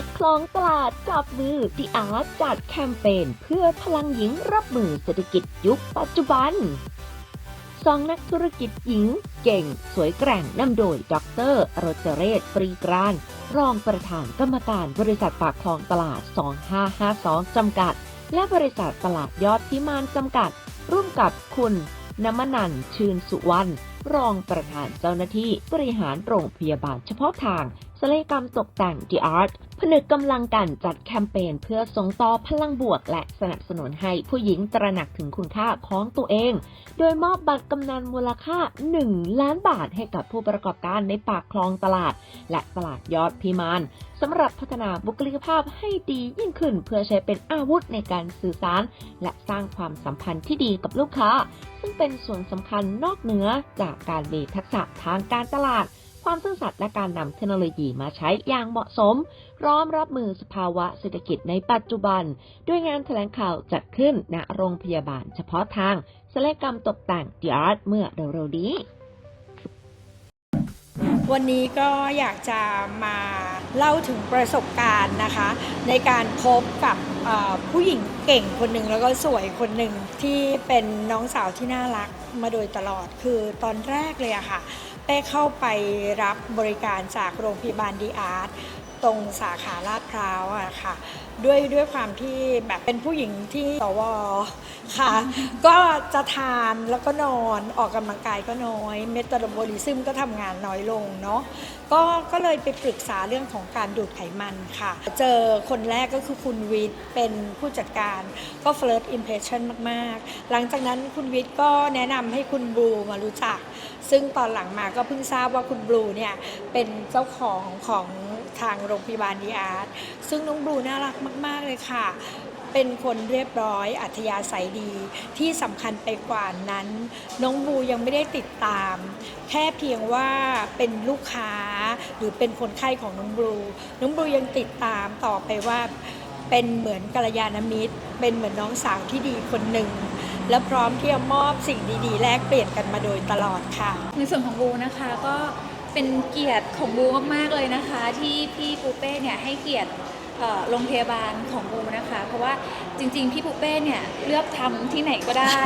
ากคลองตลาดจับมือดีอาร์จัดแคมเปญเพื่อพลังหญิงรับมือเศรษฐกิจยุคปัจจุบันสองนักธุรกิจหญิงเก่ง สวยแกร่งนำโดย ดรรจเรศปรีกราน รองประธานกรรมการบริษัทปากคลองตลาด 2552 จำกัด และบริษัทตลาดยอดพิมานจำกัด ร่วมกับคุณนมนันชื่นสุวรรณรองประธานเจ้าหน้าที่บริหารโรงพยาบาลเฉพาะทาง ศัลยกรรมตกแต่ง The Art ผนึกกำลังกันจัดแคมเปญเพื่อส่งต่อพลังบวก และสนับสนุนให้ผู้หญิงตระหนักถึงคุณค่าของตัวเอง โดยมอบบัตรกำนันมูลค่า 1 ล้านบาทให้กับผู้ประกอบการในปากคลองตลาด และตลาดยอดพิมานสำหรับพัฒนาบุคลิกภาพให้ดียิ่งขึ้น เพื่อใช้เป็นอาวุธในการสื่อสาร และสร้างความสัมพันธ์ที่ดีกับลูกค้า ซึ่งเป็นส่วนสำคัญนอกเหนือจากการมีทักษะทางการตลาด ความซื่อสัตย์และการนำเทคโนโลยีมาใช้อย่างเหมาะสม พร้อมรับมือสภาวะเศรษฐกิจในปัจจุบัน ด้วยงานแถลงข่าวจัดขึ้นณโรงพยาบาลเฉพาะทางศัลยกรรมตกแต่ง The Art เมื่อเร็วๆนี้วันนี้ก็อยากจะมาเล่าถึงประสบการณ์นะคะ ในการพบกับผู้หญิงเก่งคนหนึ่งแล้วก็สวยคนหนึ่งที่เป็นน้องสาวที่น่ารักมาโดยตลอดคือตอนแรกเลยอะค่ะเป้เข้าไปรับบริการจากโรงพยาบาลดีอาร์ต ตรงสาขาลาดพร้าวอะค่ะ ด้วยด้วยความที่แบบเป็นผู้หญิงที่สวค่ะ ก็จะทานแล้วก็นอนออกกำลังกายก็น้อย เมตาบอลิซึมก็ทำงานน้อยลงเนาะก็ก็เลยไปปรึกษาเรื่องของการดูดไขมันค่ะ เจอคนแรกก็คือคุณวิทย์เป็นผู้จัดการก็ first impression มาก ๆ หลังจากนั้นคุณวิทย์ก็แนะนำให้คุณบลูมารู้จัก ซึ่งตอนหลังมาก็เพิ่งทราบว่าคุณบลูเนี่ยเป็นเจ้าของของ ทางโรงพยาบาลดีอาร์ตซึ่งน้องบลูน่ารักมาก ๆ เลยค่ะ เป็นคนเรียบร้อยอัธยาศัยดีที่สำคัญไปกว่านั้น น้องบูยังไม่ได้ติดตาม แค่เพียงว่าเป็นลูกค้าหรือเป็นคนไข้ของน้องบูน้องบูยังติดตามต่อไปว่าเป็นเหมือนกัลยาณมิตร เป็นเหมือนน้องสาวที่ดีคนหนึ่ง และพร้อมที่จะมอบสิ่งดีๆ แลกเปลี่ยนกันมาโดยตลอดค่ะ ในส่วนของบูนะคะก็ เป็นเกียรติของบูมากๆเลยนะคะ ที่พี่ปูเป้เนี่ยให้เกียรติเอ่อโรงพยาบาลของบูนะคะ เพราะว่าจริงๆ พี่ปูเป้เนี่ยเลือกทำที่ไหนก็ได้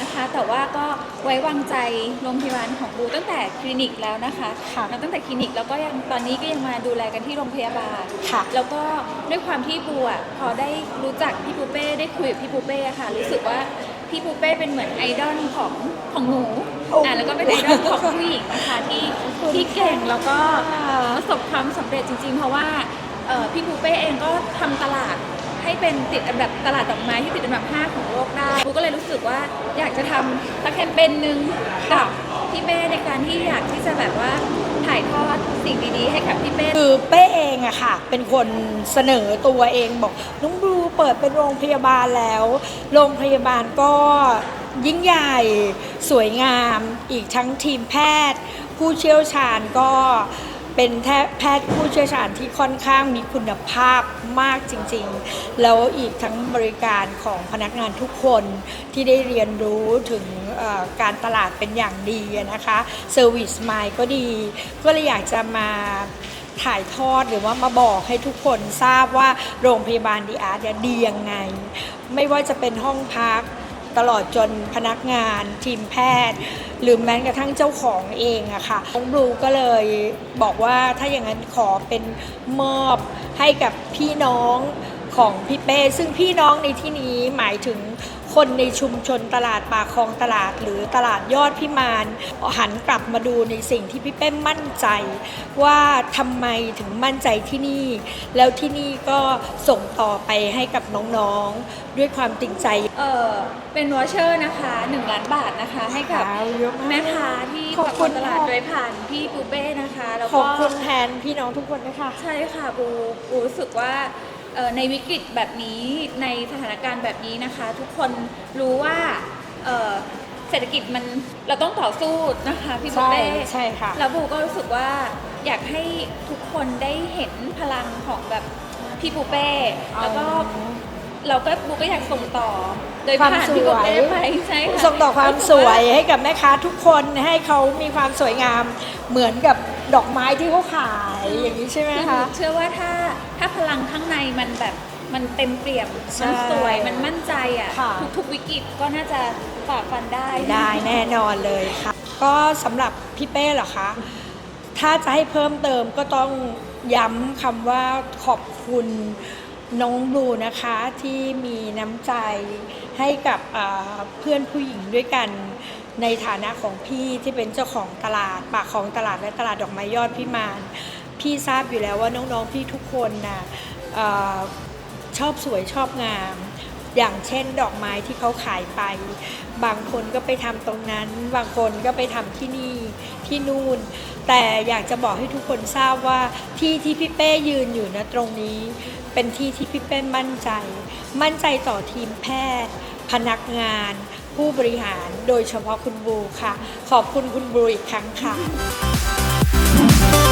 นะคะ แต่ว่าก็ไว้วางใจโรงพยาบาลของบูตั้งแต่คลินิกแล้วนะคะค่ะ แล้วตั้งแต่คลินิกแล้วก็ยังตอนนี้ก็ยังมาดูแลกันที่โรงพยาบาล ค่ะ แล้วก็ด้วยความที่บูอะพอได้รู้จักพี่ปูเป้ได้คุยกับพี่ปูเป้อะค่ะ รู้สึกว่าพี่ปูเป้เป็นเหมือนไอดอลของของหนูโอะแล้วก็เป็นไอดอลของผู้หญิงนะคะที่ที่เก่งแล้วก็ประสบความสำเร็จจริง ๆ เพราะว่าเอ่อพี่ปูเป้เองก็ทำตลาดให้เป็นติดอันดับตลาดดอกไม้ที่ติดอันดับ 5 ของโลกได้บูก็เลยรู้สึกว่าอยากจะทำสักแคมเปญหนึ่งกับพี่เป้ในการที่อยากที่จะแบบว่าถ่ายทอดสิ่งดีๆ ให้กับพี่เป้ คือเป้เองอะค่ะ เป็นคนเสนอตัวเองบอกน้องบลูเปิดเป็นโรงพยาบาลแล้ว โรงพยาบาลก็ยิ่งใหญ่ สวยงาม อีกทั้งทีมแพทย์ ผู้เชี่ยวชาญก็เป็นแพทย์ผู้เชี่ยวชาญที่ค่อนข้างมีคุณภาพมากจริงๆ แล้วอีกทั้งบริการของพนักงานทุกคนที่ได้เรียนรู้ถึงการตลาดเป็นอย่างดีนะคะเซอร์วิสมายก็ดี ก็เลยอยากจะมาถ่ายทอดหรือว่ามาบอกให้ทุกคนทราบว่าโรงพยาบาลดีอาร์ตเนี่ยดียังไง ไม่ว่าจะเป็นห้องพัก ตลอดจนพนักงานทีมแพทย์ หรือแม้กระทั่งเจ้าของเองอะค่ะน้องบลูก็เลยบอกว่าถ้าอย่างนั้นขอเป็นมอบให้กับพี่น้องของพี่เป้ซึ่งพี่น้องในที่นี้หมายถึง คนในชุมชนตลาดปากคลองตลาด หรือตลาดยอดพิมานหันกลับมาดูในสิ่งที่พี่เป้มั่นใจ ว่าทำไมถึงมั่นใจที่นี่ แล้วที่นี่ก็ส่งต่อไปให้กับน้องๆ ด้วยความจริงใจเออเป็นวอเชอร์นะคะ1ล้านบาทนะคะให้กับเยอะมากแม่ค้าที่ขอบประคุกณตลาดค่ะโดยผ่านพี่ปูเป้นะคะแล้วขอก็บคุณแทนพี่น้องทุกคนนะคะ ใช่ค่ะปูปูรู้สึกว่าเอ่อ ในวิกฤตแบบนี้ในสถานการณ์แบบนี้นะคะ ทุกคนรู้ว่าเอ่อเศรษฐกิจมันเราต้องต่อสู้นะคะพี่ปูใช่เป้ใช่ค่ะแล้วบูก็รู้สึกว่าอยากให้ทุกคนได้เห็นพลังของแบบพี่ปูเป้แล้วก็เราก็บูก็อยากส่งต่อ โดยความผ่านสพี่วโบยเป้ไปใช่ค่ะส่งต่อความสวยให้กับแม่ค้าทุกคนให้เขามีความสวยงามเหมือนกับดอกไม้ที่เขาขายอย่างนี้ใใช่ไหมคือคะเชื่อว่าถ้า ถ้าพลังข้างในมันแบบมันเต็มเปี่ยมใช่มันสวยมันมั่นใจอะค่ะทุกๆวิกฤตก็น่าจะฝ่าฟันได้ ได้แน่นอนเลยค่ะ ก็สำหรับพี่เป้เหรอคะ ถ้าจะให้เพิ่มเติมก็ต้องย้ำคำว่าขอบคุณน้องบลูนะคะที่มีน้ำใจให้กับเอ่อเพื่อนผู้หญิงด้วยกันในฐานะของพี่ที่เป็นเจ้าของตลาด ปากของตลาดและตลาดดอกไม้ยอดพิมาน พี่ทราบอยู่แล้วว่าน้องๆพี่ทุกคนนะชอบสวยชอบงาม อย่างเช่นดอกไม้ที่เขาขายไป บางคนก็ไปทำตรงนั้น บางคนก็ไปทำที่นี่ที่นู่น แต่อยากจะบอกให้ทุกคนทราบว่าที่ที่พี่เป้ยืนอยู่นะตรงนี้ เป็นที่ที่พี่เป้มั่นใจ มั่นใจต่อทีมแพทย์ พนักงาน ผู้บริหารโดยเฉพาะคุณบูค่ะ ขอบคุณคุณบูอีกครั้งค่ะ